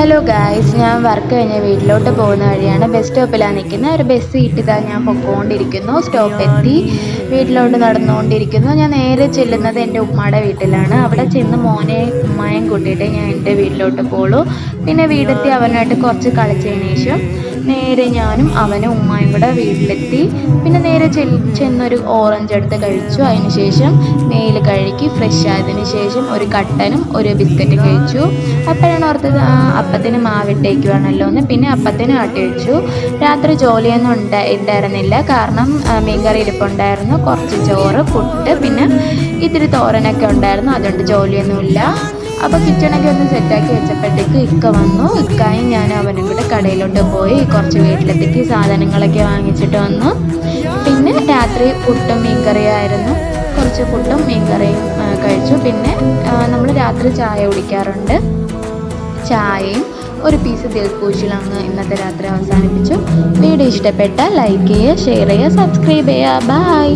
Hello guys ഞാൻ work കഴിഞ്ഞ് വീട്ടിലോട്ട് പോകുന്ന വഴിയാണ്. ബസ് സ്റ്റോപ്പിലാണ് നിൽക്കുന്നത് ഒരു ബസ് കിട്ടിയതാ ഞാൻ പൊക്കോണ്ടിരിക്കുന്നു. സ്റ്റോപ്പ് എത്തി. വീട്ടിലോട്ട് നടന്നുകൊണ്ടിരിക്കുന്നു. ഞാൻ നേരെ ചെല്ലുന്നത് എന്റെ ഉമ്മയുടെ വീട്ടിലാണ്. അവിടെ ചെന്ന് മോനെ ഉമ്മയും കൂട്ടിയിട്ട് ഞാൻ എന്റെ വീട്ടിലോട്ട് പോളൂ പിന്നെ വീടെത്തി അവനായിട്ട് കുറച്ച് കളിച്ചതിന് ശേഷം നേരെ ഞാനും അവനും ഉമ്മയും കൂടെ വീട്ടിലെത്തി. പിന്നെ നേരെ ചെന്നൊരു ഓറഞ്ച് എടുത്ത് കഴിച്ചു. അതിന് ശേഷം മേൽ കഴുകി ഫ്രഷ് ആയതിനു ശേഷം ഒരു കട്ടനും ഒരു ബിസ്ക്കറ്റും കഴിച്ചു. അപ്പോഴാണ് ഓർത്തത് അപ്പത്തിന് മാവിട്ടേക്കുവാണല്ലോ എന്ന് പിന്നെ അപ്പത്തിന് ആട്ടി വെച്ചു രാത്രി ജോലിയൊന്നും ഉണ്ടാ ഉണ്ടായിരുന്നില്ല. കാരണം മീൻകറി ഇരിപ്പുണ്ടായിരുന്നു. കുറച്ച് ചോറ് പുട്ട് പിന്നെ ഇത്തിരി തോരനൊക്കെ ഉണ്ടായിരുന്നു. അതുകൊണ്ട് ജോലിയൊന്നുമില്ല. അപ്പോൾ കിച്ചണൊക്കെ ഒന്ന് സെറ്റാക്കി വെച്ചപ്പോഴത്തേക്ക് ഇക്ക വന്നു. ഇക്കായും ഞാൻ അവനും കൂടെ കടയിലോട്ട് പോയി കുറച്ച് വീട്ടിലെത്തിക്ക് സാധനങ്ങളൊക്കെ വാങ്ങിച്ചിട്ട് വന്നു. പിന്നെ രാത്രി പുട്ടും മീൻകറിയായിരുന്നു കുറച്ച് പുട്ടും മീൻകറിയും കഴിച്ചു. പിന്നെ നമ്മൾ രാത്രി ചായ കുടിക്കാറുണ്ട്. ചായയും ഒരു പീസ് ദിൽക്കൂച്ചിലങ്ങ് ഇന്നത്തെ രാത്രി അവസാനിപ്പിച്ചു. വീഡിയോ ഇഷ്ടപ്പെട്ടാൽ ലൈക്ക് ചെയ്യുക ഷെയർ ചെയ്യുക സബ്സ്ക്രൈബ് ചെയ്യുക. ബൈ